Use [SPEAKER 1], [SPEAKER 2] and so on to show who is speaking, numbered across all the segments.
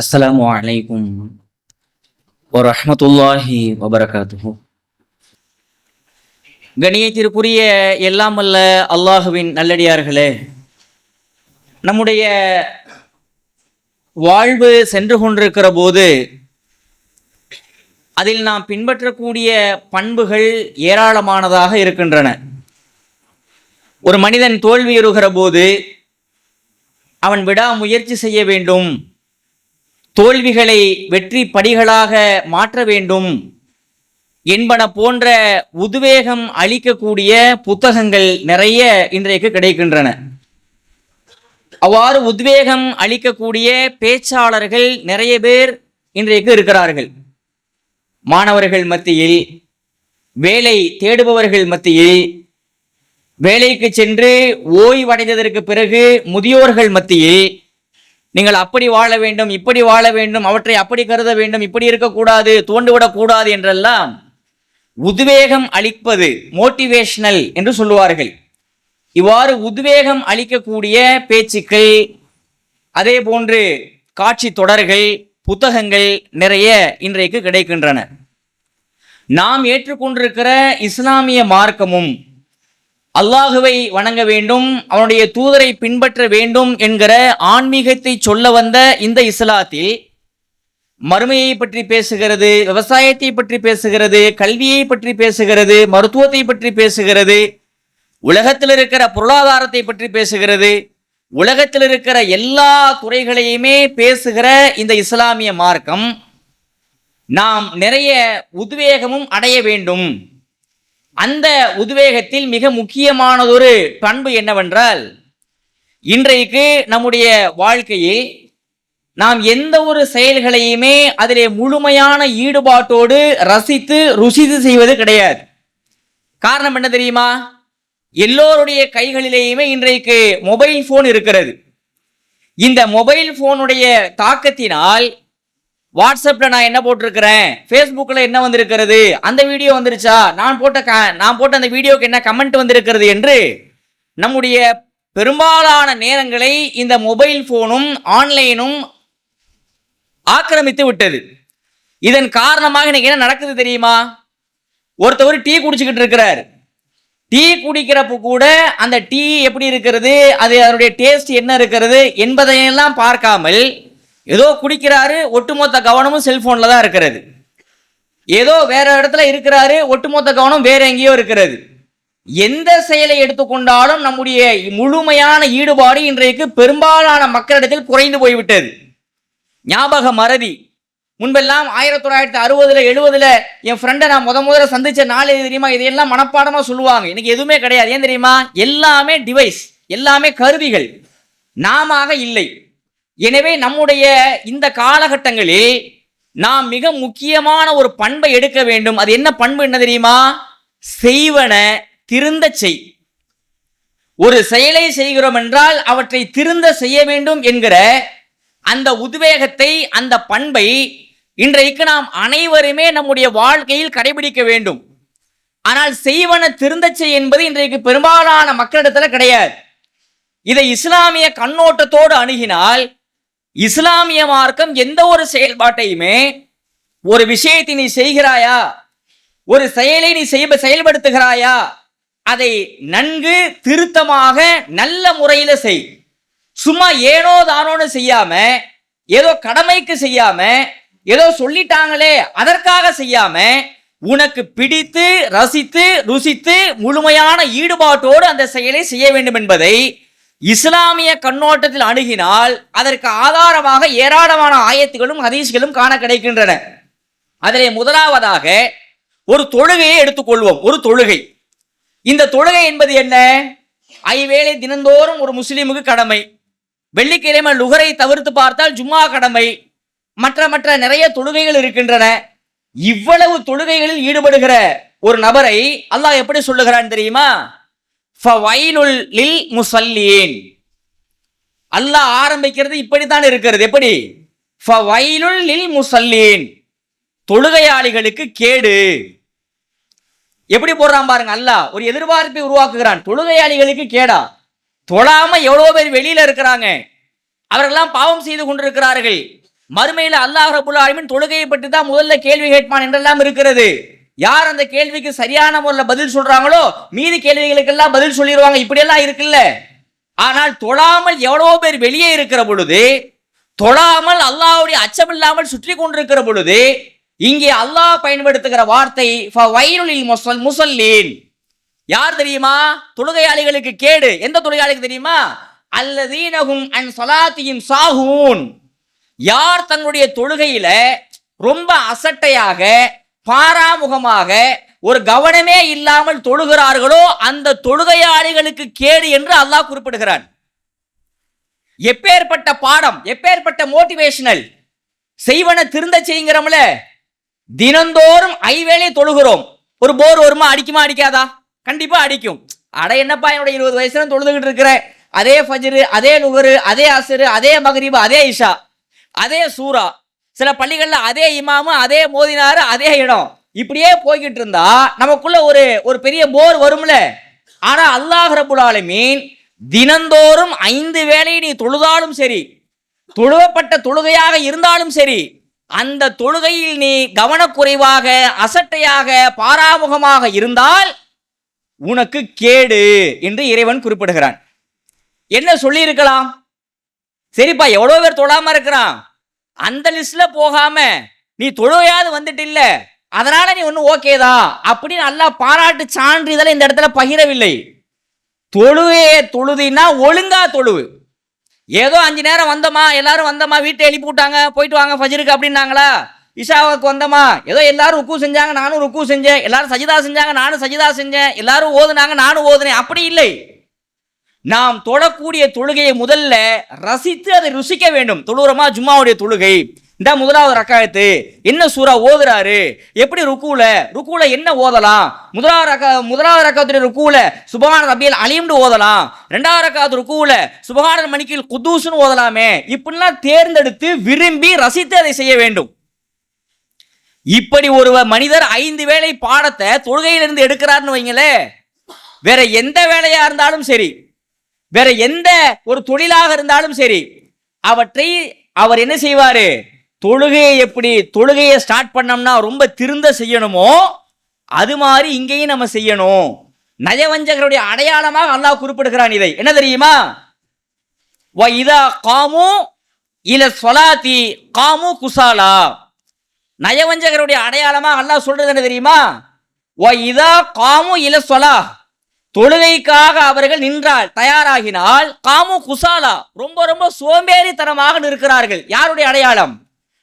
[SPEAKER 1] அஸ்லாம் வலைக்கும் வரமத்துல்லாஹி வபரகாத்து கணியத்திற்குரிய எல்லாம் அல்ல அல்லாஹுவின் நல்லடியார்களே நம்முடைய வாழ்வு சென்று கொண்டிருக்கிற போது அதில் நாம் பின்பற்றக்கூடிய பண்புகள் ஏராளமானதாக இருக்கின்றன. ஒரு மனிதன் தோல்வியுறுகிற போது அவன் விடாமுயற்சி செய்ய வேண்டும். தோல்விகளை வெற்றி படிகளாக மாற்ற வேண்டும் என்பன போன்ற உத்வேகம் அளிக்கக்கூடிய புத்தகங்கள் நிறைய இன்றைக்கு கிடைக்கின்றன. அவ்வாறு உத்வேகம் அளிக்கக்கூடிய பேச்சாளர்கள் நிறைய பேர் இன்றைக்கு இருக்கிறார்கள். மாணவர்கள் மத்தியில் வேலை தேடுபவர்கள் மத்தியில் வேலைக்கு சென்று ஓய்வடைந்ததற்கு பிறகு முதியோர்கள் மத்தியில் நீங்கள் அப்படி வாழ வேண்டும் இப்படி வாழ வேண்டும் அவற்றை அப்படி கருத வேண்டும் இப்படி இருக்கக்கூடாது தோண்டுவிடக்கூடாது என்றெல்லாம் உத்வேகம் அளிப்பது மோட்டிவேஷனல் என்று சொல்லுவார்கள். இவ்வாறு உத்வேகம் அளிக்கக்கூடிய பேச்சுக்கள் அதே போன்று காட்சி தொடர்கள் புத்தகங்கள் நிறைய இன்றைக்கு கிடைக்கின்றன. நாம் ஏற்றுக்கொண்டிருக்கிற இஸ்லாமிய மார்க்கமும் அல்லாஹுவை வணங்க வேண்டும் அவனுடைய தூதரை பின்பற்ற வேண்டும் என்கிற ஆன்மீகத்தை சொல்ல வந்த இந்த இஸ்லாத்தில் மறுமையை பற்றி பேசுகிறது விவசாயத்தை பற்றி பேசுகிறது கல்வியை பற்றி பேசுகிறது மருத்துவத்தை பற்றி பேசுகிறது உலகத்தில் இருக்கிற பொருளாதாரத்தை பற்றி பேசுகிறது உலகத்தில் இருக்கிற எல்லா துறைகளையுமே பேசுகிற இந்த இஸ்லாமிய மார்க்கம் நாம் நிறைய உத்வேகமும் அடைய வேண்டும். அந்த உத்வேகத்தில் மிக முக்கியமானதொரு பண்பு என்னவென்றால் இன்றைக்கு நம்முடைய வாழ்க்கையில் நாம் எந்த ஒரு செயல்களையுமே அதிலே முழுமையான ஈடுபாட்டோடு ரசித்து ருசித்து செய்வது கிடையாது. காரணம் என்ன தெரியுமா? எல்லோருடைய கைகளிலேயுமே இன்றைக்கு மொபைல் ஃபோன் இருக்கிறது. இந்த மொபைல் ஃபோனுடைய தாக்கத்தினால் வாட்ஸ்அப்பில் நான் என்ன போட்டிருக்கிறேன்? ஃபேஸ்புக்கில் என்ன வந்திருக்கிறது? அந்த வீடியோ வந்துருச்சா? நான் போட்ட க நான் போட்ட அந்த வீடியோக்கு என்ன கமெண்ட் வந்திருக்கிறது என்று நம்முடைய பெரும்பாலான நேரங்களை இந்த மொபைல் ஃபோனும் ஆன்லைனும் ஆக்கிரமித்து விட்டது. இதன் காரணமாக இன்னைக்கு என்ன நடக்குது தெரியுமா? ஒருத்தவர் டீ குடிச்சுக்கிட்டு இருக்கிறார். டீ குடிக்கிறப்ப கூட அந்த டீ எப்படி இருக்கிறது? அது அதனுடைய டேஸ்ட் என்ன இருக்கிறது? என்பதையெல்லாம் பார்க்காமல் ஏதோ குடிக்கிறாரு ஒட்டுமொத்த கவனமும் செல்போன்ல தான் இருக்கிறது. ஏதோ வேற இடத்துல இருக்கிறாரு ஒட்டுமொத்த கவனம் வேற எங்கேயோ இருக்கிறது. எந்த செயலை எடுத்துக்கொண்டாலும் நம்முடைய முழுமையான ஈடுபாடு இன்றைக்கு பெரும்பாலான மக்களிடத்தில் குறைந்து போய்விட்டது. ஞாபக மறதி. முன்பெல்லாம் ஆயிரத்தி தொள்ளாயிரத்தி அறுபதுல எழுபதுல என் ஃப்ரெண்டை நான் முத முதல்ல சந்திச்ச நாள் எது தெரியுமா? இதையெல்லாம் மனப்பாடமா சொல்லுவாங்க. எனக்கு எதுவுமே கிடையாது. ஏன் தெரியுமா? எல்லாமே டிவைஸ் எல்லாமே கருவிகள். நாம இல்லை. எனவே நம்முடைய இந்த காலகட்டங்களில் நாம் மிக முக்கியமான ஒரு பண்பை எடுக்க வேண்டும். அது என்ன பண்பு என்ன தெரியுமா? செய்வன திருந்த செய். ஒரு செயலை செய்கிறோம் என்றால் அவற்றை திருந்த செய்ய வேண்டும் என்கிற அந்த உத்வேகத்தை அந்த பண்பை இன்றைக்கு நாம் அனைவருமே நம்முடைய வாழ்க்கையில் கடைபிடிக்க வேண்டும். ஆனால் செய்வன திருந்தச்சை செய் என்பது இன்றைக்கு பெரும்பாலான மக்களிடத்துல கிடையாது. இதை இஸ்லாமிய கண்ணோட்டத்தோடு அணுகினால் இஸ்லாமிய மார்க்கம் எந்த ஒரு செயல்பாட்டையுமே ஒரு விஷயத்தை நீ செய்கிறாயா? ஒரு செயலை நீ செய்ய செயல்படுத்துகிறாயா? அதை நன்கு திருத்தமாக நல்ல முறையில் செய். சும்மா ஏனோ தானோன்னு செய்யாம ஏதோ கடமைக்கு செய்யாம ஏதோ சொல்லிட்டாங்களே அதற்காக செய்யாம உனக்கு பிடித்து ரசித்து ருசித்து முழுமையான ஈடுபாட்டோடு அந்த செயலை செய்ய வேண்டும் என்பதை இஸ்லாமிய கண்ணோட்டத்தில் அணுகினால் அதற்கு ஆதாரமாக ஏராளமான ஆயத்துகளும் ஹதீஸ்களும் காண கிடைக்கின்றன. அதிலே முதலாவதாக ஒரு தொழுகையை எடுத்துக்கொள்வோம். ஒரு தொழுகை. இந்த தொழுகை என்பது என்ன? ஐவேளை தினந்தோறும் ஒரு முஸ்லீமுக்கு கடமை. வெள்ளிக்கிழமை லுகரை தவிர்த்து பார்த்தால் ஜும்மா கடமை. மற்ற மற்ற நிறைய தொழுகைகள் இருக்கின்றன. இவ்வளவு தொழுகைகளில் ஈடுபடுகிற ஒரு நபரை அல்லாஹ் எப்படி சொல்லுகிறான் தெரியுமா? லில் முசல்லீன் அல்லாஹ் ஆரம்பிக்கிறது இப்படித்தான் இருக்கிறது. எப்படி? ஃபவைலுல் லில் முசல்லீன் தொழுகையாளிகளுக்கு கேடு. எப்படி போடுறான் பாருங்க அல்லாஹ்? ஒரு எதிர்பார்ப்பை உருவாக்குகிறான். தொழுகையாளிகளுக்கு கேடா. தொழாம எவ்வளோ பேர் வெளியில இருக்கிறாங்க. அவர்கள்லாம் பாவம் செய்து கொண்டிருக்கிறார்கள். மறுமையில் அல்லாஹ் ரபுல் ஆலமீன் தொழுகையை பற்றி தான் முதல்ல கேள்வி கேட்பான் என்றெல்லாம் இருக்கிறது. யார் அந்த கேள்விக்கு சரியான முறையில் பதில் சொல்றாங்களோ மீதி கேள்விகளுக்கெல்லாம் பதில் சொல்லிடுவாங்க. இப்படியெல்லாம் இருக்குல்ல. ஆனால் தொழாமல் எவ்வளவோ பேர் வெளியே இருக்கிற பொழுது தொழாமல் அல்லாஹ்வுடைய அச்சமில்லாமல் சுற்றி கொண்டிருக்கிற பொழுது இங்கே அல்லாஹ் பயன்படுத்துகிற வார்த்தை வயலுலில் முசல் முசல்லீன். யார் தெரியுமா? தொழுகையாளிகளுக்கு கேடு. எந்த தொழுகையாளிக்கு தெரியுமா? அல்லதீனகும் அன் சலாத்தியும் சாஹூன். யார் தன்னுடைய தொழுகையில ரொம்ப அசட்டையாக பாராமுகமாக ஒரு கவனமே இல்லாமல் தொழுகிறார்களோ அந்த தொழுகையாளிகளுக்கு கேடு என்று அல்லாஹ் குறிப்பிடுகிறான். எப்பேற்பட்ட பாடம் எப்பேற்பட்ட மோட்டிவேஷனல் செய்வன திருந்த செய்கிறோம்ல தினந்தோறும் ஐவேளை தொழுகிறோம். ஒரு போர் வருமா அடிக்குமா அடிக்காதா? கண்டிப்பா அடிக்கும். அட என்னப்பா என்னோட இருபது வயசுல தொழுதுகிட்டு இருக்கிற? அதே ஃபஜ்ரு அதே நுகரு அதே அசரு அதே மகரீபு அதே இஷா அதே சூரா. சில பள்ளிகளில் அதே இமாமு அதே மோதினாரு அதே இடம். இப்படியே போய்கிட்டு இருந்தா நமக்குள்ள ஒரு ஒரு பெரிய போர் வரும்ல. ஆனா அல்லாஹ் ரபுல் ஆலமீன் தினந்தோறும் ஐந்து வேலையை நீ தொழுதாலும் சரி தொழுவப்பட்ட தொழுகையாக இருந்தாலும் சரி அந்த தொழுகையில் நீ கவனக்குறைவாக அசட்டையாக பாராமுகமாக இருந்தால் உனக்கு கேடு என்று இறைவன் குறிப்பிடுகிறான். என்ன சொல்லியிருக்கலாம்? சரிப்பா எவ்வளோ பேர் தொழாம இருக்கிறான்? அந்த லிஸ்ட்ல போகாம நீ தொழுகையாவது வந்துட்டு இல்ல. அதனால நீ ஒன்னும் ஓகேதா அப்படின்னு நல்லா பாராட்டு சான்றிதழை இந்த இடத்துல பகிரவில்லை. தொழுவே தொழுதினா ஒழுங்கா தொழுவு. ஏதோ அஞ்சு நேரம் வந்தோமா எல்லாரும் வந்தோமா வீட்டை எழுப்பி விட்டாங்க போயிட்டு வாங்க ஃபஜருக்கு அப்படின்னாங்களா? இஷாவுக்கு வந்தோமா ஏதோ எல்லாரும் ருக்கு செஞ்சாங்க நானும் ருக்கு செஞ்சேன் எல்லாரும் சஜிதா செஞ்சாங்க நானும் சஜிதா செஞ்சேன் எல்லாரும் ஓதுனாங்க நானும் ஓதுனேன். அப்படி இல்லை. நாம் தொழக்கூடிய தொழுகையை முதல்ல ரசித்து அதை ருசிக்க வேண்டும். தொழுகிறோமா ஜும்மாவுடைய தொழுகை. இந்த முதலாவது ரக்காயத்து. என்ன சூறா ஓதுறாரு? எப்படி ருக்குல ருக்குல என்ன ஓதலாம்? முதலாவது ரக்கா முதலாவது ரக்காத்துடைய ருக்குல சுபகான ரபியல் அலியம்னு ஓதலாம். ரெண்டாவது ரக்காத்து ருக்குல சுபகான மணிக்கில் குதூஸ்னு ஓதலாமே. இப்படிலாம் தேர்ந்தெடுத்து விரும்பி ரசித்து அதை செய்ய வேண்டும். இப்படி ஒருவர் மனிதர் ஐந்து வேளை பாடத்தை தொழுகையிலிருந்து எடுக்கிறார்னு வைங்களே வேற எந்த வேலையா இருந்தாலும் சரி வேற எந்த ஒரு தொழிலாக இருந்தாலும் சரி அவற்றை அவர் என்ன செய்வாரு? தொழுகையை எப்படி தொழுகையை ஸ்டார்ட் பண்ணோம்னா ரொம்ப திருந்த செய்யணுமோ அது மாதிரி இங்கேயும் நம்ம செய்யணும். நயவஞ்சகருடைய அடையாளமாக அல்லாஹ் குறிப்பிடுகிறான் இதை. என்ன தெரியுமா? வ இதா காமு இல சொலாத்தி காமு குசாலா. நயவஞ்சகருடைய அடையாளமாக அல்லாஹ் சொல்றது என்ன தெரியுமா? வ இதா காமு இல சொலா தொழுகைக்காக அவர்கள் நின்றால் தயாராகினால் காமு குசாலா ரொம்ப ரொம்ப சோம்பேறித்தனமாக நிற்கிறார்கள். யாருடைய அடையாளம்?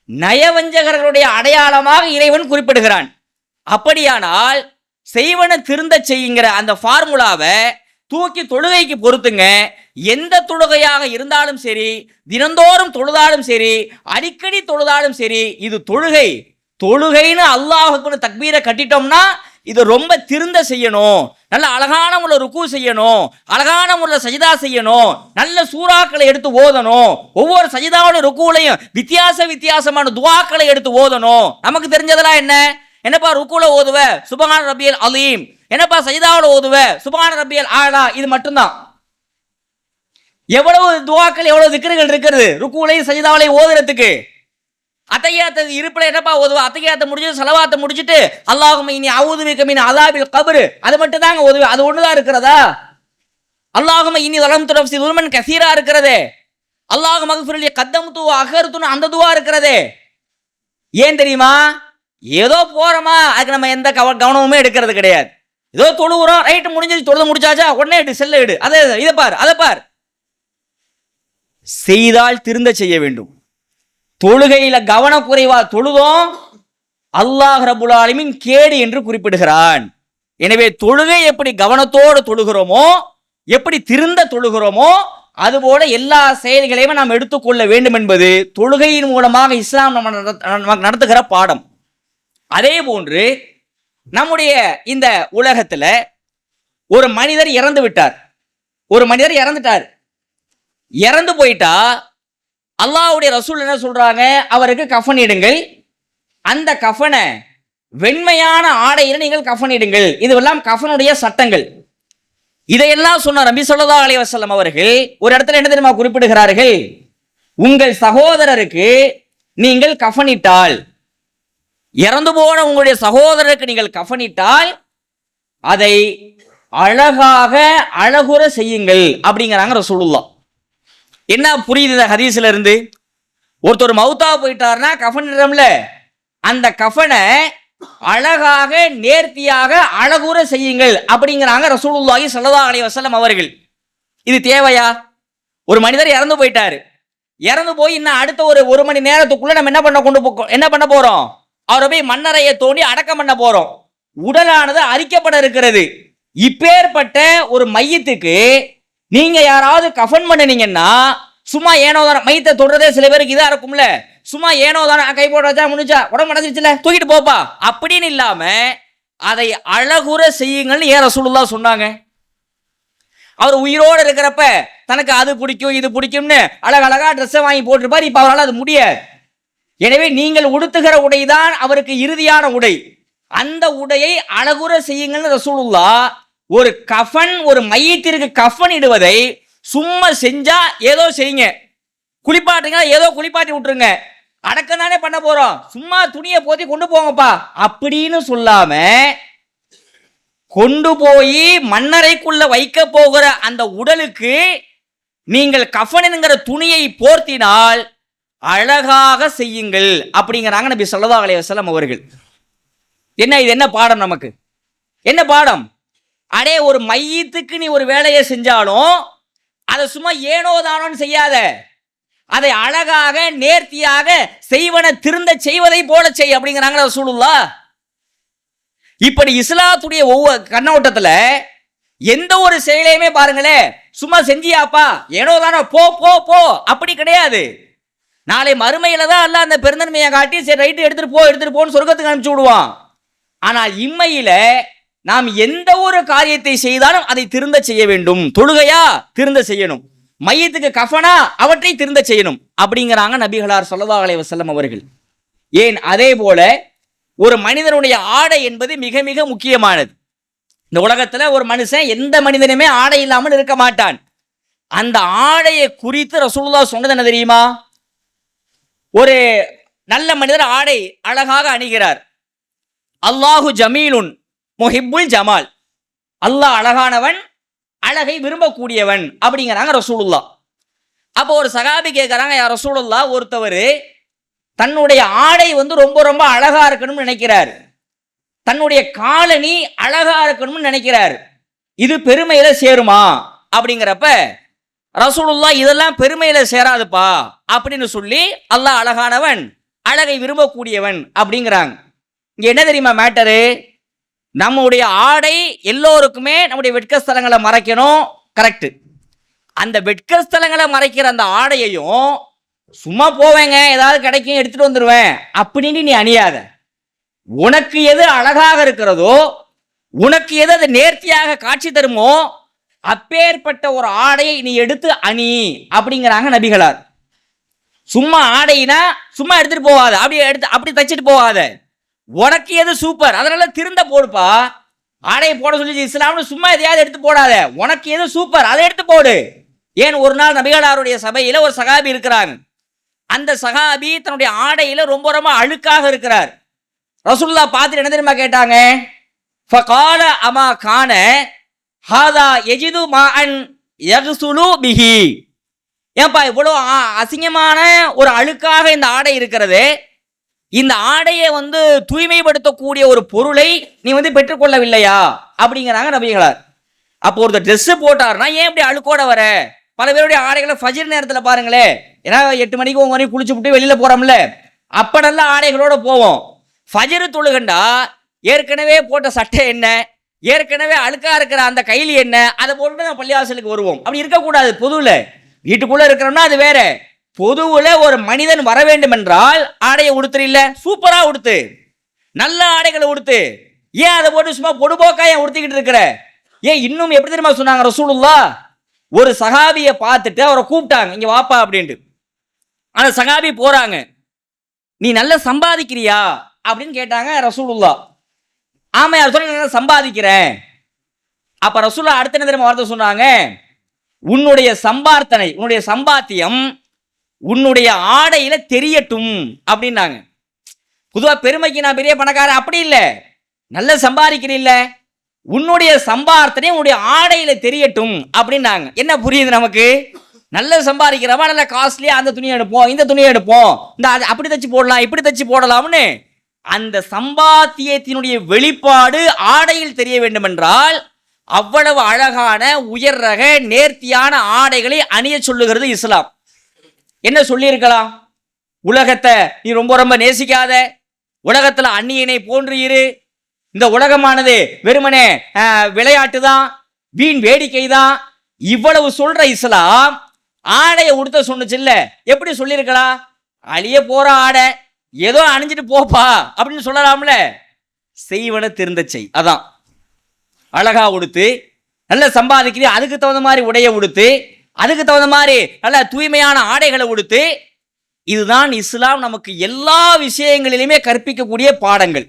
[SPEAKER 1] நயவஞ்சகர்களுடைய அடையாளமாக இறைவன் குறிப்பிடுகிறான். அப்படியானால் செய்வன திருந்த செய்யுங்கிற அந்த ஃபார்முலாவை தூக்கி தொழுகைக்கு பொறுத்துங்க எந்த தொழுகையாக இருந்தாலும் சரி தினந்தோறும் தொழுதாலும் சரி அடிக்கடி தொழுதாலும் சரி இது தொழுகை. தொழுகைன்னு அல்லாஹுக்குன்னு தக்பீரை கட்டிட்டோம்னா இது ரொம்ப திருந்த செய்யணும். நல்ல அழகான முறையில் ருக்கு செய்யணும். அழகான முறையில் சஜிதா செய்யணும். நல்ல சூறாக்களை எடுத்து ஓதணும். ஒவ்வொரு சஜிதாவோட ருக்குலையும் வித்தியாச வித்தியாசமான துவாக்களை எடுத்து ஓதணும். நமக்கு தெரிஞ்சதெல்லாம் என்ன? என்னப்பா ருக்குல ஓதுவ? சுபகான ரபியல் அலீம். என்னப்பா சஜிதாவோட ஓதுவ? சுபகான ரபியல் ஆலா. இது மட்டும்தான். எவ்வளவு துவாக்கள் எவ்வளவு திக்கர்கள் இருக்கிறது? ருக்குலையும் சஜிதாவிலையும் ஓதுறதுக்கு. அத்தையாத்த இருப்பில் என்னப்பா ஓதுவா? அத்தையாத்த முடிஞ்சது செலவாத்த முடிச்சுட்டு அல்லாஹும் இனி அவுது மீன் அதாபில் கபரு. அது மட்டும் தாங்க உதவி அது ஒண்ணுதான் இருக்கிறதா? அல்லாஹும் இனி வளம் துரப்சி உருமன் கசீரா இருக்கிறதே. அல்லாஹு மகஃபிரலி கத்தம் தூ அகர்த்துன்னு அந்த துவா இருக்கிறதே. ஏன் தெரியுமா? ஏதோ போறோமா? அதுக்கு நம்ம எந்த கவ கவனமுமே எடுக்கிறது கிடையாது. ஏதோ தொழுகிறோம் ரைட்டு முடிஞ்சது தொழுது முடிச்சாச்சா? உடனே எடு செல்ல எடு. அதை இதை பார் அதை பார். செய்தால் திருந்த செய்ய வேண்டும். தொழுகையில கவனக்குறைவா தொழுதோம்? அல்லாஹ் ரபுல் கேடு என்று குறிப்பிடுகிறான். எனவே தொழுகை எப்படி கவனத்தோடு தொழுகிறோமோ எப்படி திருந்த தொழுகிறோமோ அதுபோல எல்லா செயல்களையும் நாம் எடுத்துக்கொள்ள வேண்டும் என்பது தொழுகையின் மூலமாக இஸ்லாம் நம்ம நமக்கு நடத்துகிற பாடம். அதே போன்று நம்முடைய இந்த உலகத்துல ஒரு மனிதர் இறந்து விட்டார். ஒரு மனிதர் இறந்துட்டார். இறந்து போயிட்டா அல்லாவுடைய ரசூல் என்ன சொல்றாங்க? அவருக்கு கஃன் இடுங்கள். அந்த கஃனை வெண்மையான ஆடையில நீங்கள் கஃன் இடுங்கள். இதுவெல்லாம் கஃனுடைய சட்டங்கள். இதையெல்லாம் சொன்ன ரபி சொல்லதா அலைஹி அவர்கள். ஒரு இடத்துல என்ன தெரியுமா குறிப்பிடுகிறார்கள்? உங்கள் சகோதரருக்கு நீங்கள் கஃனிட்டால் இறந்து போன உங்களுடைய சகோதரருக்கு நீங்கள் கஃனிட்டால் அதை அழகாக அழகுற செய்யுங்கள் அப்படிங்கிறாங்க ரசூலுல்லாஹ். என்ன புரியுது இந்த ஹதீஸ்ல இருந்து? ஒருத்தர் மவுத்தா போயிட்டார்னா கஃன் இடம்ல அந்த கஃனை அழகாக நேர்த்தியாக அழகுற செய்யுங்கள் அப்படிங்கிறாங்க ரசூலுல்லாஹி சல்லதா அலி வசலம் அவர்கள். இது தேவையா? ஒரு மனிதர் இறந்து போயிட்டாரு. இறந்து போய் இன்னும் அடுத்த ஒரு ஒரு மணி நேரத்துக்குள்ள நம்ம என்ன பண்ண கொண்டு போ என்ன பண்ண போறோம்? அவரை போய் மண்ணறையை தோண்டி அடக்கம் பண்ண போறோம். உடலானது அரிக்கப்பட இருக்கிறது. இப்பேற்பட்ட ஒரு மையத்துக்கு நீங்க யாராவது கஃபன் பண்ணினீங்கன்னா சும்மா ஏனோ தானே தொடுறதே சில பேருக்கு இதா இருக்கும்ல. சும்மா ஏனோ தானே கை போடுறதா வச்சா முடிஞ்சா உடம்பு நடந்துச்சுல தூக்கிட்டு போப்பா. அப்படின்னு இல்லாம அதை அழகுற செய்யுங்கள்னு ஏன் ரசூலுல்லா சொன்னாங்க? அவர் உயிரோடு இருக்கிறப்ப தனக்கு அது பிடிக்கும் இது பிடிக்கும்னு அழகழகா ட்ரெஸ்ஸை வாங்கி போட்டிருப்பார் இப்போ அவரால் அது முடியாது. எனவே நீங்கள் உடுத்துகிற உடைதான் அவருக்கு இறுதியான உடை. அந்த உடையை அழகுற செய்யுங்கள்னு ரசூலுல்லா ஒரு கஃன் ஒரு மையத்திற்கு கஃன் இடுவதை சும்மா செஞ்சா ஏதோ செய்யுங்க. குளிப்பாட்டுங்க ஏதோ குளிப்பாட்டி விட்டுருங்க. அடக்கம் தானே பண்ண போறோம். சும்மா துணியை போத்தி கொண்டு போங்கப்பா. அப்படின்னு சொல்லாம கொண்டு போய் மண்ணறைக்குள்ள வைக்க போகிற அந்த உடலுக்கு நீங்கள் கஃபனுங்கிற துணியை போர்த்தினால் அழகாக செய்யுங்கள் அப்படிங்கிறாங்க நபி சொல்லதா அலைய வசலம் அவர்கள். என்ன இது? என்ன பாடம் நமக்கு? என்ன பாடம்? அடே ஒரு மையத்துக்கு நீ ஒரு வேலையை செஞ்சாலும் அதை சும்மா ஏனோ தானோன்னு செய்யாத. அதை அழகாக நேர்த்தியாக செய்வன திருந்த செய்வதை போல செய் அப்படிங்கிறாங்களா ரசூலுல்லாஹ் இப்படி இஸ்லாத்துடைய ஒவ்வொரு கண்ணோட்டத்தில் எந்த ஒரு செயலையுமே பாருங்களேன் சும்மா செஞ்சியாப்பா ஏனோ தானோ போ போ போ அப்படி கிடையாது. நாளை மறுமையில தான் எல்லாம் அந்த பெருந்தன்மையை காட்டி சரி ரைட்டு எடுத்துட்டு போ எடுத்துட்டு போன்னு சொர்க்கத்துக்கு அனுப்பிச்சு விடுவான். ஆனால் இம்மையில நாம் எந்த ஒரு காரியத்தை செய்தாலும் அதை திருந்த செய்ய வேண்டும். தொழுகையா? திருந்த செய்யணும். மையத்துக்கு கஃபனா? அவற்றை திருந்த செய்யணும். அப்படிங்கிறாங்க நபிகளார் சொல்லதா அலைஹி அவர்கள். ஏன்? அதே போல ஒரு மனிதனுடைய ஆடை என்பது மிக மிக முக்கியமானது. இந்த உலகத்துல ஒரு மனுஷன் எந்த மனிதனுமே ஆடை இல்லாமல் இருக்க மாட்டான். அந்த ஆடையை குறித்து ரசூல்லா சொன்னது என்ன தெரியுமா? ஒரு நல்ல மனிதர் ஆடை அழகாக அணிகிறார். அல்லாஹு ஜமீலுன் முஹிப்புல் ஜமால். அல்லாஹ் அழகானவன் அழகை விரும்பக்கூடியவன் அப்படிங்கிறாங்க ரசூலுல்லா அப்போ ஒரு சகாபி கேட்குறாங்க யார் ரசூலுல்லா ஒருத்தவர் தன்னுடைய ஆடை வந்து ரொம்ப ரொம்ப அழகா இருக்கணும்னு நினைக்கிறார். தன்னுடைய காலனி அழகா இருக்கணும்னு நினைக்கிறார். இது பெருமையில சேருமா? அப்படிங்கிறப்ப ரசூலுல்லா இதெல்லாம் பெருமையில சேராதுப்பா அப்படின்னு சொல்லி அல்லாஹ் அழகானவன் அழகை விரும்பக்கூடியவன் அப்படிங்கிறாங்க. இங்கே என்ன தெரியுமா மேட்டரு? நம்முடைய ஆடை எல்லோருக்குமே நம்முடைய வெட்கஸ்தலங்களை மறைக்கணும். கரெக்ட் அந்த வெட்கஸ்தலங்களை மறைக்கிற அந்த ஆடையையும் சும்மா போவேங்க ஏதாவது கிடைக்கும் எடுத்துட்டு வந்துடுவேன் அப்படின்னு நீ அணியாத. உனக்கு எது அழகாக இருக்கிறதோ உனக்கு எது அது நேர்த்தியாக காட்சி தருமோ அப்பேற்பட்ட ஒரு ஆடையை நீ எடுத்து அணி அப்படிங்கிறாங்க நபிகளார். சும்மா ஆடைனா சும்மா எடுத்துட்டு போகாத அப்படியே எடுத்து அப்படி தைச்சிட்டு போகாத உனக்கு எது சூப்பர் அதனால திருந்த போடுப்பா. ஆடையை போட சொல்லி இஸ்லாம்னு சும்மா எதையாவது எடுத்து போடாத. உனக்கு எது சூப்பர் அதை எடுத்து போடு. ஏன் ஒரு நாள் நபிகளாருடைய சபையில ஒரு சகாபி இருக்கிறாங்க. அந்த சகாபி தன்னுடைய ஆடையில ரொம்ப ரொம்ப அழுக்காக இருக்கிறார். ரசுல்லா பார்த்துட்டு என்ன தெரியுமா கேட்டாங்க? ஃபகால அமா கான ஹாதா எஜிது மாஅன் யக்சுலு பிஹி. ஏன்பா இவ்வளோ அ- அசிங்கமான ஒரு அழுக்காக இந்த ஆடை இருக்கிறது? இந்த ஆடையை வந்து தூய்மைப்படுத்தக்கூடிய ஒரு பொருளை நீ வந்து பெற்றுக்கொள்ளவில்லையா? அப்படிங்கிறாங்க நபிங்களார் அப்போ ஒருத்தர் ட்ரெஸ்ஸு போட்டாருன்னா ஏன் இப்படி அழுக்கோட வர? பல பேருடைய ஆடைகளை ஃபஜிர் நேரத்தில் பாருங்களேன் ஏன்னா எட்டு மணிக்கு உங்க மணிக்கு குளிச்சு விட்டு வெளியில போறோம்ல. அப்ப நல்ல ஆடைகளோட போவோம். ஃபஜிரு தொழுகண்டா ஏற்கனவே போட்ட சட்டை என்ன? ஏற்கனவே அழுக்கா இருக்கிற அந்த கைலி என்ன? அதை போட்டு நான் பள்ளிவாசலுக்கு வருவோம். அப்படி இருக்கக்கூடாது பொதுவில். வீட்டுக்குள்ள இருக்கிறோம்னா அது வேற. பொதுவில் ஒரு மனிதன் வர வேண்டும் என்றால் ஆடையை உடுத்துற சூப்பராக உடுத்து. நல்ல ஆடைகளை உடுத்து. ஏன் அதை போட்டு சும்மா பொடுபோக்கா ஏன் உடுத்திக்கிட்டு இருக்கிற? ஏன் இன்னும் எப்படி தெரியுமா சொன்னாங்க ரசூலுல்லா ஒரு சகாபியை பார்த்துட்டு அவரை கூப்பிட்டாங்க. இங்கே வாப்பா அப்படின்ட்டு. அந்த சகாபி போகிறாங்க நீ நல்லா சம்பாதிக்கிறியா? அப்படின்னு கேட்டாங்க ரசூலுல்லா ஆமாம் யார் சொல்லி நல்லா சம்பாதிக்கிறேன். அப்போ ரசூல்லா அடுத்த என்ன தெரியுமா வார்த்தை சொன்னாங்க? உன்னுடைய சம்பார்த்தனை உன்னுடைய சம்பாத்தியம் உன்னுடைய ஆடையில தெரியட்டும் அப்படின்னாங்க. பொதுவாக பெருமைக்கு நான் பெரிய பணக்காரன் அப்படி இல்லை. நல்ல சம்பாதிக்கிறீல்ல. உன்னுடைய சம்பாரத்தனே உன்னுடைய ஆடையில தெரியட்டும் அப்படின்னாங்க. என்ன புரியுது நமக்கு? நல்ல சம்பாதிக்கிறவா நல்ல காஸ்ட்லியா அந்த துணியை எடுப்போம் இந்த துணியை எடுப்போம். இந்த அது அப்படி தச்சு போடலாம் இப்படி தச்சு போடலாம்னு. அந்த சம்பாத்தியத்தினுடைய வெளிப்பாடு ஆடையில் தெரிய வேண்டும் என்றால் அவ்வளவு அழகான உயர் ரக நேர்த்தியான ஆடைகளை அணிய சொல்லுகிறது இஸ்லாம். என்ன சொல்லியிருக்கலாம்? உலகத்தை நீ ரொம்ப ரொம்ப நேசிக்காத. உலகத்தில் அந்நியனை போன்று இரு. இந்த உலகமானது வெறுமனே விளையாட்டு தான் வீண் வேடிக்கை தான் இவ்வளவு சொல்ற இஸ்லாம் ஆடையை உடுத்த சொன்னுச்சுல்ல. எப்படி சொல்லியிருக்கலாம்? அழிய போற ஆடை. ஏதோ அணிஞ்சிட்டு போப்பா அப்படின்னு சொல்லலாம்ல. செய்வன திருந்த செய். அதான். அழகா உடுத்து நல்ல சம்பாதிக்கிறீ அதுக்கு தகுந்த மாதிரி உடைய உடுத்து அதுக்கு தகுந்த மாதிரி நல்ல தூய்மையான ஆடைகளை உடுத்து இதுதான் இஸ்லாம் நமக்கு எல்லா விஷயங்களிலுமே கற்பிக்கக்கூடிய பாடங்கள்.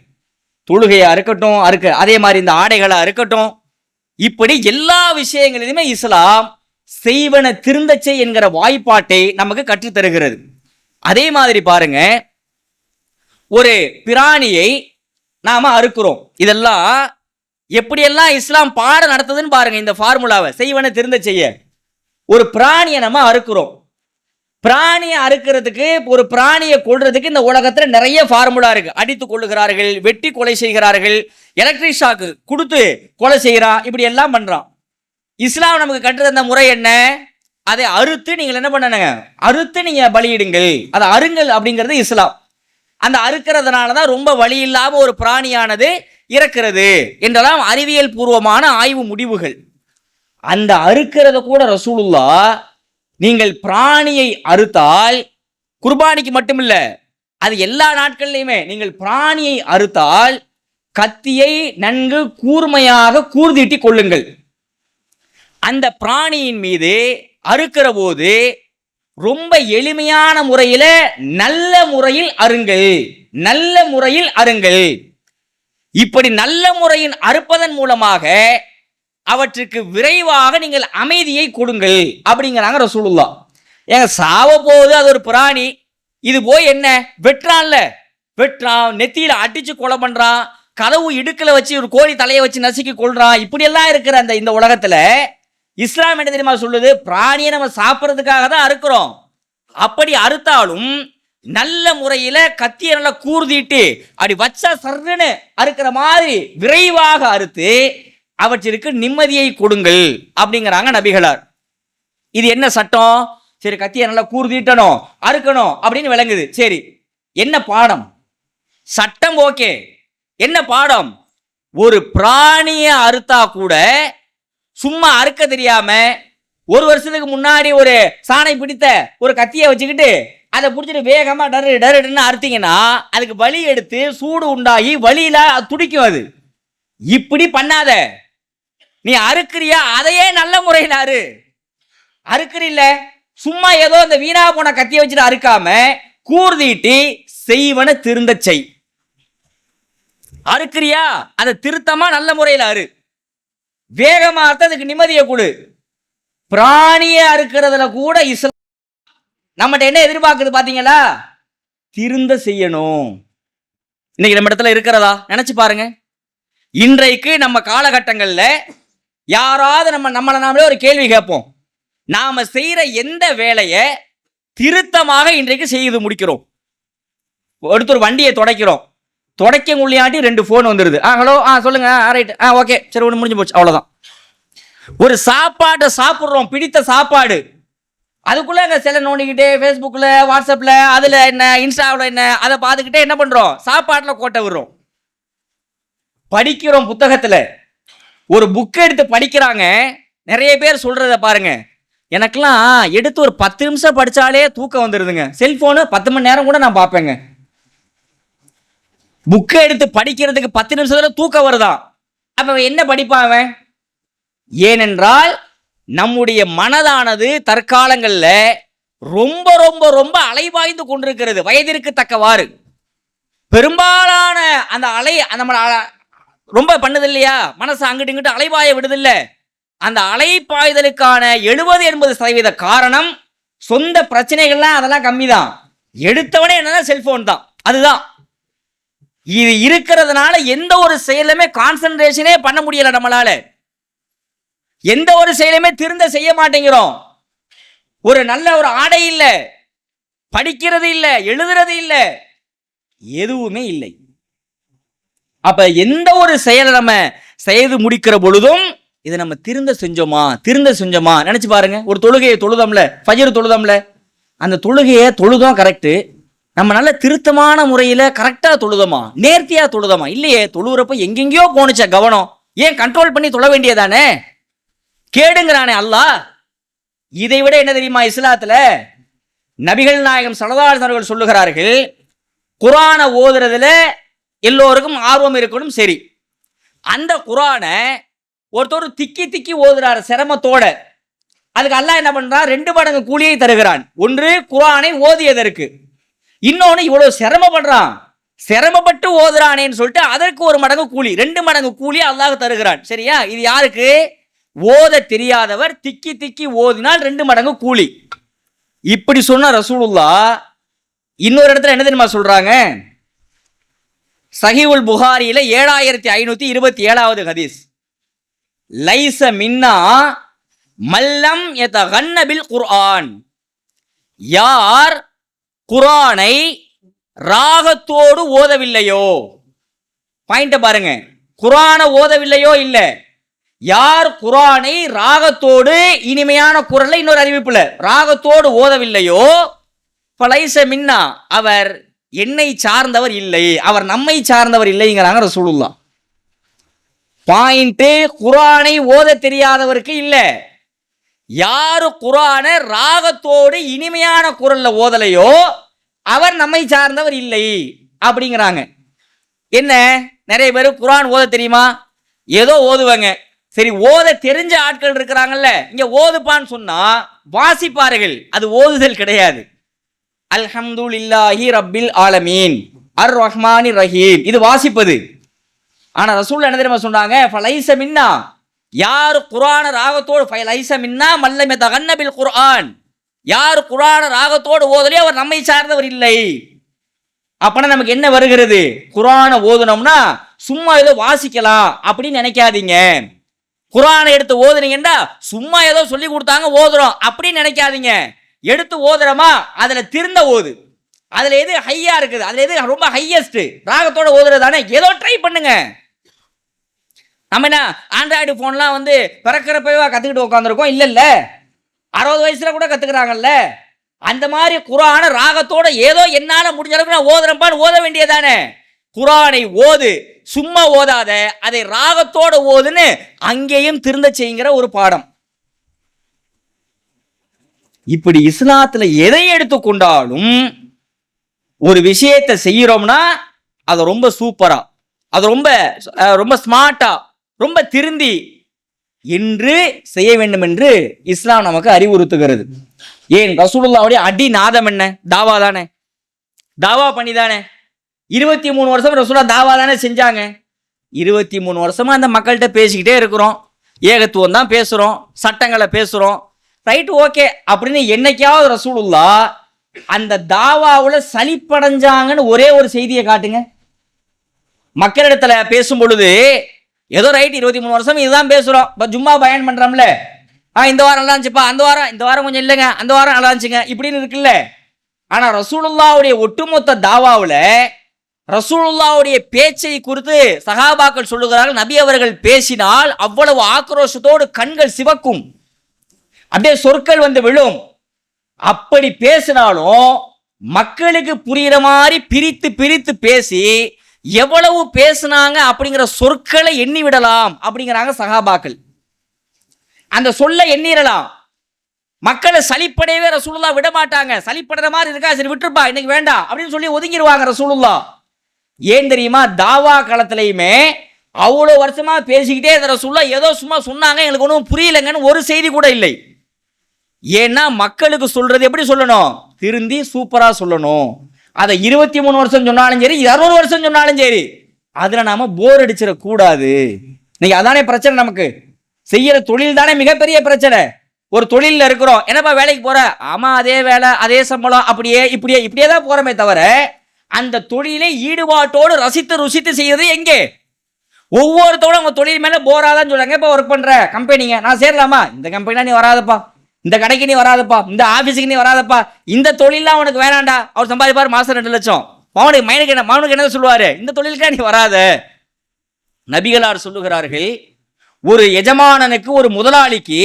[SPEAKER 1] தொழுகையா இருக்கட்டும் அறுக்க அதே மாதிரி இந்த ஆடைகளா இருக்கட்டும் இப்படி எல்லா விஷயங்களிலுமே இஸ்லாம் செய்வன திருந்தச்சை என்கிற வாய்ப்பாட்டை நமக்கு கற்றுத் தருகிறது அதே மாதிரி பாருங்க ஒரு பிராணியை நாம அறுக்கிறோம். இதெல்லாம் எப்படியெல்லாம் இஸ்லாம் பாடம் நடத்துதுன்னு பாருங்க இந்த ஃபார்முலாவை செய்வன திருந்த செய்ய ஒரு பிராணியை நம்ம அறுக்கிறோம். பிராணியை அறுக்கிறதுக்கு ஒரு பிராணியை கொள்றதுக்கு இந்த உலகத்தில் நிறைய ஃபார்முலா இருக்கு. அடித்து கொள்ளுகிறார்கள் வெட்டி கொலை செய்கிறார்கள் எலக்ட்ரிக் ஷாக்கு கொடுத்து கொலை செய்கிறான் இப்படி எல்லாம் பண்றான். இஸ்லாம் நமக்கு கற்று தந்த முறை என்ன? அதை அறுத்து நீங்கள் என்ன பண்ணணுங்க? அறுத்து நீங்க பலியிடுங்கள். அதை அருங்கள் அப்படிங்கிறது இஸ்லாம். அந்த அறுக்கிறதுனால தான் ரொம்ப வழி இல்லாமல் ஒரு பிராணியானது இறக்கிறது. என்றெல்லாம் அறிவியல் பூர்வமான ஆய்வு முடிவுகள். அந்த அறுக்கிறத கூட ரசூலுல்லா நீங்கள் பிராணியை அறுத்தால் குர்பானிக்கு மட்டுமில்ல அது எல்லா நாட்கள்லையுமே நீங்கள் பிராணியை அறுத்தால் கத்தியை நன்கு கூர்மையாக கூர்தீட்டி கொள்ளுங்கள். அந்த பிராணியின் மீது அறுக்கிற போது ரொம்ப எளிமையான முறையில நல்ல முறையில் அருங்கள் நல்ல முறையில் அருங்கள் இப்படி நல்ல முறையில் அறுப்பதன் மூலமாக அவற்றுக்கு விரைவாக நீங்கள் அமைதியை கொடுங்கள் அப்படிங்கிறாங்க ரசூலுல்லா ஏங்க சாவ போகுது அது ஒரு பிராணி. இது போய் என்ன? வெட்டுறான்ல. வெட்டுறான் நெத்தியில அடிச்சு கொலை பண்றான் கதவு இடுக்கல வச்சு ஒரு கோழி தலையை வச்சு நசுக்கி கொள்றான் இப்படியெல்லாம் இருக்கிற அந்த இந்த உலகத்துல இஸ்லாம் என்ன தெரியுமா சொல்லுது? பிராணியை நம்ம சாப்பிட்றதுக்காக தான் அறுக்கிறோம். அப்படி அறுத்தாலும் நல்ல முறையில கத்தியை நல்லா கூர்திட்டு அப்படி வச்சா சர்ன்னு அறுக்கிற மாதிரி விரைவாக அறுத்து அவற்றிற்கு நிம்மதியை கொடுங்கள் அப்படிங்கிறாங்க நபிகளார். இது என்ன சட்டம்? சரி கத்தியை நல்லா கூர்தீட்டணும் அறுக்கணும் அப்படின்னு விளங்குது. சரி என்ன பாடம்? சட்டம் ஓகே. என்ன பாடம்? ஒரு பிராணியை அறுத்தா கூட சும்மா அறுக்க தெரியாம ஒரு வருஷத்துக்கு முன்னாடி ஒரு சாணை பிடித்த ஒரு கத்தியை வச்சுக்கிட்டு அதை பிடிச்சிட்டு வேகமாக டரு டருன்னு அறுத்தீங்கன்னா அதுக்கு வலி எடுத்து சூடு உண்டாகி வலியில் அது துடிக்கும் அது. இப்படி பண்ணாத. நீ அறுக்கிறியா? அதையே நல்ல முறையில் அறு. அறுக்கிறீல்ல? சும்மா ஏதோ இந்த வீணா போன கத்திய வச்சுட்டு அறுக்காம கூர்தீட்டி செய்வன திருந்தச் செய். அறுக்கிறியா? அதை திருத்தமா நல்ல முறையில் அறு. வேகமா அறுத்து அதுக்கு நிம்மதியை கொடு. பிராணியை அறுக்கிறதுல கூட இஸ்லாம் நம்மகிட்ட என்ன எதிர்பார்க்குது பாத்தீங்களா? திருந்த செய்யணும். இன்னைக்கு நம்ம இடத்துல இருக்கிறதா? நினைச்சு பாருங்க. இன்றைக்கு நம்ம காலகட்டங்களில் யாராவது நம்ம நம்மளை நாமளே ஒரு கேள்வி கேட்போம். நாம் செய்கிற எந்த வேலையை திருத்தமாக இன்றைக்கு செய்து முடிக்கிறோம். எடுத்து ஒரு வண்டியை துடைக்கிறோம். துடைக்க முடியாட்டி ரெண்டு ஃபோன் வந்துடுது ஆ ஹலோ ஆ சொல்லுங்க. ஆ ரைட் ஆ ஓகே சரி ஒன்று முடிஞ்சு போச்சு. அவ்வளோதான் ஒரு சாப்பாட்டை சாப்பிட்றோம். பிடித்த சாப்பாடு. அதுக்குள்ளே அங்கே செல்ல நோண்டிக்கிட்டே ஃபேஸ்புக்கில் வாட்ஸ்அப்பில் அதில் என்ன இன்ஸ்டாவில் என்ன அதை பார்த்துக்கிட்டே என்ன பண்ணுறோம் சாப்பாட்டில் கோட்டை விடுறோம். படிக்கிறோம் புத்தகத்தில். ஒரு புக் எடுத்து படிக்கிறாங்க. நிறைய பேர் சொல்கிறத பாருங்க. எனக்கெல்லாம் எடுத்து ஒரு பத்து நிமிஷம் படித்தாலே தூக்கம் வந்துடுதுங்க செல்ஃபோனு பத்து மணி நேரம் கூட நான் பார்ப்பேங்க. புக்கை எடுத்து படிக்கிறதுக்கு பத்து நிமிஷத்தில் தூக்கம் வருதான் அப்போ என்ன படிப்பான் அவன்? ஏனென்றால் நம்முடைய மனதானது தற்காலங்களில் ரொம்ப ரொம்ப ரொம்ப அலைவாய்ந்து கொண்டிருக்கிறது. வயதிற்கு தக்கவாறு. பெரும்பாலான அந்த அலை நம்ம ரொம்ப பண்ணுது இல்லையா மனசு அங்கிட்டு இங்கிட்டு அலைபாய விடுதில்ல. அந்த அலைப்பாய்தலுக்கான எழுபது எண்பது சதவீத காரணம் சொந்த பிரச்சனைகள்லாம் அதெல்லாம் கம்மி தான் எடுத்தவனே என்னன்னா செல்போன் தான். அதுதான். இது இருக்கிறதுனால எந்த ஒரு செயலுமே கான்சென்ட்ரேஷனே பண்ண முடியல நம்மளால. எந்த ஒரு செயலுமே திருந்த செய்ய மாட்டேங்கிறோம். ஒரு நல்ல ஒரு ஆடை இல்லை. படிக்கிறது இல்லை. எழுதுறது இல்லை. எதுவுமே இல்லை. அப்ப எந்த ஒரு செயலை நம்ம செய்து முடிக்கிற பொழுதும் இதை நம்ம திருந்த செஞ்சோமா? திருந்த செஞ்சோமா? நினைச்சு பாருங்க. ஒரு தொழுகையை தொழுதம்ல ஃபஜர் தொழுதம்ல. அந்த தொழுகையை தொழுதோம் கரெக்டு நம்ம நல்ல திருத்தமான முறையில கரெக்டா தொழுதோமா? நேர்த்தியா தொழுதோமா? இல்லையே தொழுகிறப்ப எங்கெங்கேயோ போணுச்ச கவனம். ஏன் கண்ட்ரோல் பண்ணி தொழ வேண்டியதானே? கேடுங்கிறானே அல்லாஹ் இதை விட என்ன தெரியுமா இஸ்லாத்துல? நபிகள் நாயகம் சலதாசர்கள் சொல்லுகிறார்கள் குரானை ஓதுறதுல எல்லோருக்கும் ஆர்வம் இருக்கணும் சரி. அந்த குரானை ஒருத்தர் திக்கி திக்கி ஓதுறாரு சிரமத்தோட. அதுக்கு அல்லாஹ் என்ன பண்றான் ரெண்டு மடங்கு கூலியை தருகிறான். ஒன்று குரானை ஓதியதற்கு. இன்னொன்று இவ்வளவு சிரமப்படுறான். சிரமப்பட்டு ஓதுறானேன்னு சொல்லிட்டு அதற்கு ஒரு மடங்கு கூலி ரெண்டு மடங்கு கூலி அல்லாஹ் தருகிறான். சரியா? இது யாருக்கு? ஓத தெரியாதவர் திக்கி திக்கி ஓதினால் ரெண்டு மடங்கு கூலி. இப்படி சொன்ன ரசூலுல்லா இன்னொரு இடத்துல என்ன தெரியுமா சொல்றாங்க? சஹிவுல் புகாரியில ஏழாயிரத்தி ஐநூத்தி இருபத்தி ஏழாவது ஹதீஸ். லைச மின்னா மல்லம் எத்தகன்னபில் குர்ஆன். யார் குரானை ராகத்தோடு ஓதவில்லையோ? பாயிண்ட பாருங்க. குரானை ஓதவில்லையோ? இல்ல. யார் குரானை ராகத்தோடு இனிமையான குரலை இன்னொரு அறிவிப்புல ராகத்தோடு ஓதவில்லையோ? பலைச மின்னா அவர் என்னை சார்ந்தவர் இல்லை அவர் நம்மை சார்ந்தவர் இல்லைங்கிறாங்க ரசூலுல்லா பாயிண்ட் குரானை ஓத தெரியாதவருக்கு இல்லை. யாரு குரானை ராகத்தோடு இனிமையான குரல்ல ஓதலையோ அவர் நம்மை சார்ந்தவர் இல்லை அப்படிங்கிறாங்க. என்ன? நிறைய பேர் குரான் ஓத தெரியுமா? ஏதோ ஓதுவாங்க. சரி ஓத தெரிஞ்ச ஆட்கள் இருக்கிறாங்கல்ல இங்க ஓதுப்பான்னு சொன்னா வாசிப்பார்கள் அது ஓதுதல் கிடையாது. அல்ஹம்துலில்லாஹி ரப்பில் ஆலமீன். அர் ரஹ்மானி ரஹீம் இது வாசிப்பது. ஆனால் ரசூல் என்ன தெரியுமா சொன்னாங்க? ஃபலைச மின்னா. யார் குரான ராகத்தோடு ஃபலைச மின்னா மல்லமே தகன்னபில் குர்ஆன். யார் குரான ராகத்தோடு ஓதலே அவர் நம்மை சார்ந்தவர் இல்லை. அப்பனா நமக்கு என்ன வருகிறது? குரானை ஓதுனோம்னா சும்மா ஏதோ வாசிக்கலாம் அப்படின்னு நினைக்காதீங்க. குரானை எடுத்து ஓதுனீங்கன்னா சும்மா ஏதோ சொல்லி கொடுத்தாங்க ஓதுறோம் அப்படின்னு நினைக்காதீங்க. எடுத்து ஓதுறோமா? அதுல திருந்த ஓது. அதுல எது ஹையா இருக்குது? அதுல எது ரொம்ப ஹையஸ்ட் ராகத்தோட ஓதுறது தானே ஏதோ ட்ரை பண்ணுங்க. நம்ம என்ன ஆண்ட்ராய்டு ஃபோன்லாம் வந்து பிறக்கிறப்பவே கற்றுக்கிட்டு உட்காந்துருக்கோம் இல்லை இல்லை அறுபது வயசுல கூட கற்றுக்குறாங்கல்ல அந்த மாதிரி குரான ராகத்தோட ஏதோ என்னால் முடிஞ்ச அளவுக்கு நான் ஓதுறப்பான்னு ஓத வேண்டியதானே குரானை ஓது. சும்மா ஓதாத. அதை ராகத்தோட ஓதுன்னு அங்கேயும் திருந்த செய்யுங்கிற ஒரு பாடம். இப்படி இஸ்லாத்துல எதை எடுத்துக்கொண்டாலும் ஒரு விஷயத்தை செய்யறோம்னா அதை ரொம்ப சூப்பரா அது ரொம்ப ரொம்ப ஸ்மார்ட்டா ரொம்ப திருந்தி என்று செய்ய வேண்டும் என்று இஸ்லாம் நமக்கு அறிவுறுத்துகிறது. ஏன்? ரசூலுல்லாவுடைய அடி நாதம் என்ன? தாவா தானே. தாவா பண்ணி தானே. இருபத்தி மூணு வருஷம் ரசூலா தாவா தானே செஞ்சாங்க. இருபத்தி மூணு வருஷமா அந்த மக்கள்கிட்ட பேசிக்கிட்டே இருக்கிறோம். ஏகத்துவம் தான் பேசுகிறோம் சட்டங்களை பேசுகிறோம் ரைட் ஓகே அப்படின்னு என்னைக்காவது ரசூலுல்லா அந்த தாவாவில் சலிப்படைஞ்சாங்கன்னு ஒரே ஒரு செய்தியை காட்டுங்க. மக்களிடத்துல பேசும் பொழுது ஏதோ ரைட் இருபத்தி மூணு வருஷம் இதுதான் பேசுறோம். இப்போ ஜும்மா பயன் பண்ணுறோம்ல ஆ இந்த வாரம் நல்லா இருந்துச்சுப்பா அந்த வாரம் இந்த வாரம் கொஞ்சம் இல்லைங்க அந்த வாரம் நல்லா இருந்துச்சுங்க இப்படின்னு இருக்குல்ல. ஆனால் ரசூலுல்லாவுடைய ஒட்டுமொத்த தாவாவில் ரசூலுல்லாவுடைய பேச்சை குறித்து சகாபாக்கள் சொல்லுகிறார்கள் நபி அவர்கள் பேசினால் அவ்வளவு ஆக்ரோஷத்தோடு கண்கள் சிவக்கும். அப்படியே சொற்கள் வந்து விழும். அப்படி பேசினாலும் மக்களுக்கு புரியுற மாதிரி பிரித்து பிரித்து பேசி எவ்வளவு பேசுனாங்க அப்படிங்கிற சொற்களை எண்ணி விடலாம் அப்படிங்கிறாங்க சகாபாக்கள். அந்த சொல்ல எண்ணிடலாம். மக்களை சளிப்படையவே ரசூலுல்லா விட மாட்டாங்க. சளிப்படுற மாதிரி இருக்கா? சரி விட்டுருப்பா. இன்னைக்கு வேண்டாம் அப்படின்னு சொல்லி ஒதுங்கிடுவாங்க ரசூலுல்லா. ஏன் தெரியுமா? தாவா காலத்திலையுமே அவ்வளோ வருஷமா பேசிக்கிட்டே இந்த ரசூல்லா ஏதோ சும்மா சொன்னாங்க. எங்களுக்கு ஒன்றும் புரியலைங்கன்னு ஒரு செய்தி கூட இல்லை. ஏன்னா மக்களுக்கு சொல்றது எப்படி சொல்லணும்? திருந்தி சூப்பரா சொல்லணும். அதை இருபத்தி மூணு வருஷம் சொன்னாலும் சரி இருநூறு வருஷம் சொன்னாலும் சரி அதுல நாம போர் அடிச்சிடக்கூடாது. இன்னைக்கு அதானே பிரச்சனை நமக்கு? செய்யற தொழில் தானே மிகப்பெரிய பிரச்சனை. ஒரு தொழிலில் இருக்கிறோம் என்னப்பா வேலைக்கு போற? ஆமா அதே வேலை அதே சம்பளம் அப்படியே இப்படியே இப்படியே தான் போறமே தவிர அந்த தொழிலை ஈடுபாட்டோடு ரசித்து ருசித்து செய்யறது எங்கே? ஒவ்வொருத்தோட உங்க தொழில் மேல போராதான்னு சொல்றாங்க. இப்போ ஒர்க் பண்ற? கம்பெனிங்க நான் சேரலாமா? இந்த கம்பெனிலாம் நீ வராதப்பா. இந்த கடைக்கு நீ வராதப்பா இந்த ஆஃபீஸுக்கு நீ வராதப்பா இந்த தொழிலாம் உனக்கு வேணாண்டா அவர் சம்பாதிப்பார் மாதம் ரெண்டு லட்சம். மகனுக்கு மைனுக்கு என்ன மவனுக்கு என்ன சொல்லுவார்? இந்த தொழிலுக்கா நீ வராத. நபிகளார் சொல்லுகிறார்கள் ஒரு எஜமானனுக்கு ஒரு முதலாளிக்கு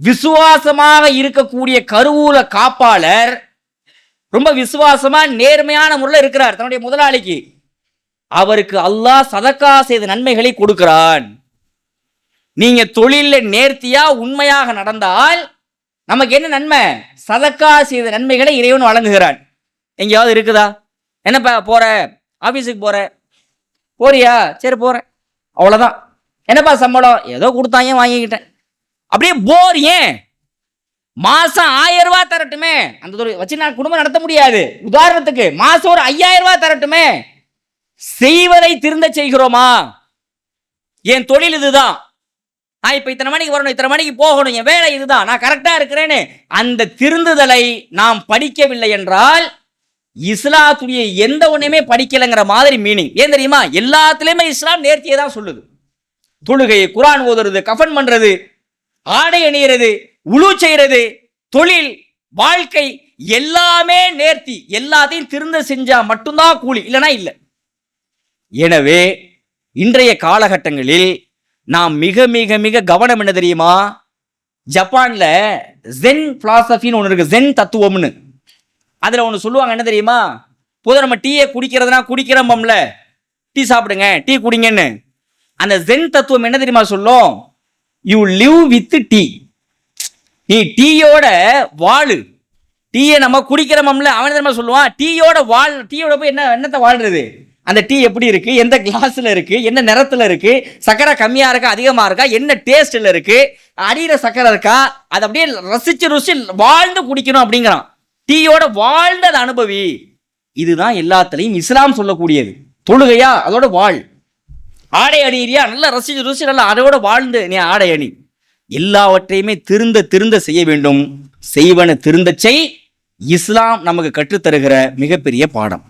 [SPEAKER 1] விசுவாசமாக இருக்கக்கூடிய கருவூல காப்பாளர் ரொம்ப விசுவாசமா நேர்மையான முறையில் இருக்கிறார் தன்னுடைய முதலாளிக்கு. அவருக்கு அல்லாஹ் சதக்கா செய்த நன்மைகளை கொடுக்கிறான். நீங்க தொழில நேர்த்தியா உண்மையாக நடந்தால் நமக்கு என்ன நன்மை? சதக்கா செய்த நன்மைகளை இறைவன் வழங்குகிறான். எங்கேயாவது இருக்குதா? என்னப்பா போகிற ஆஃபீஸுக்கு போகிற போறியா? சரி போகிறேன் அவ்வளோதான் என்னப்பா சம்பளம்? ஏதோ கொடுத்தாங்க வாங்கிக்கிட்டேன்? அப்படியே போர் ஏன்? மாதம் ஆயிரம் ரூபா தரட்டுமே. அந்த தொழில் வச்சு நான் குடும்பம் நடத்த முடியாது. உதாரணத்துக்கு மாதம் ஒரு ஐயாயிரம் ரூபா தரட்டுமே. செய்வதை திருந்த செய்கிறோமா? என் தொழில் இதுதான். நான் இப்போ இத்தனை மணிக்கு வரணும் இத்தனை மணிக்கு போகணும் என் வேலை இதுதான் நான் கரெக்டாக இருக்கிறேன்னு அந்த திருந்துதலை நாம் படிக்கவில்லை என்றால் இஸ்லாத்துடைய எந்த ஒன்றுமே படிக்கலைங்கிற மாதிரி மீனிங் ஏன் தெரியுமா? எல்லாத்துலேயுமே இஸ்லாம் நேர்த்தியை தான் சொல்லுது. தொழுகை குரான் ஓதுறது கஃபன் பண்ணுறது ஆடை அணியிறது உழு செய்கிறது தொழில் வாழ்க்கை எல்லாமே நேர்த்தி. எல்லாத்தையும் திருந்த செஞ்சா மட்டும்தான் கூலி இல்லைனா இல்லை. எனவே இன்றைய காலகட்டங்களில் நாம் மிக மிக மிக கவனம் என்ன தெரியுமா? ஜப்பான்ல ஜென் பிலாசபின்னு ஒன்று இருக்கு. ஜென் தத்துவம்னு. அதில் ஒன்று சொல்லுவாங்க என்ன தெரியுமா? பொதுவாக நம்ம டீயை குடிக்கிறதுனா குடிக்கிறோம்ல டீ சாப்பிடுங்க டீ குடிங்கன்னு. அந்த ஜென் தத்துவம் என்ன தெரியுமா சொல்லும்? யூ லிவ் வித் டீ நீ டீயோட வாழு. டீயை நம்ம குடிக்கிறோம்ல அவன் தெரியுமா சொல்லுவான்? டீயோட வாழ் டீயோட போய் என்ன என்னத்தை வாழ்றது? அந்த டீ எப்படி இருக்குது எந்த கிளாஸில் இருக்குது என்ன நிறத்தில் இருக்குது சக்கரை கம்மியாக இருக்கா? அதிகமாக இருக்கா? என்ன டேஸ்ட்டில் இருக்குது அடியில சக்கரை இருக்கா? அதை அப்படியே ரசிச்சு ருசி வாழ்ந்து குடிக்கணும் அப்படிங்கிறான். டீயோட வாழ்ந்து அதை அனுபவி. இதுதான் எல்லாத்துலேயும் இஸ்லாம் சொல்லக்கூடியது. தொழுகையா? அதோட வாழ். ஆடை அணியிறியா? நல்லா ரசித்து ருசி நல்லா அதோட வாழ்ந்து நீ ஆடை அணி. எல்லாவற்றையுமே திருந்த திருந்த செய்ய வேண்டும். செய்வன திருந்த செய் இஸ்லாம் நமக்கு கற்றுத்தருகிற மிகப்பெரிய பாடம்.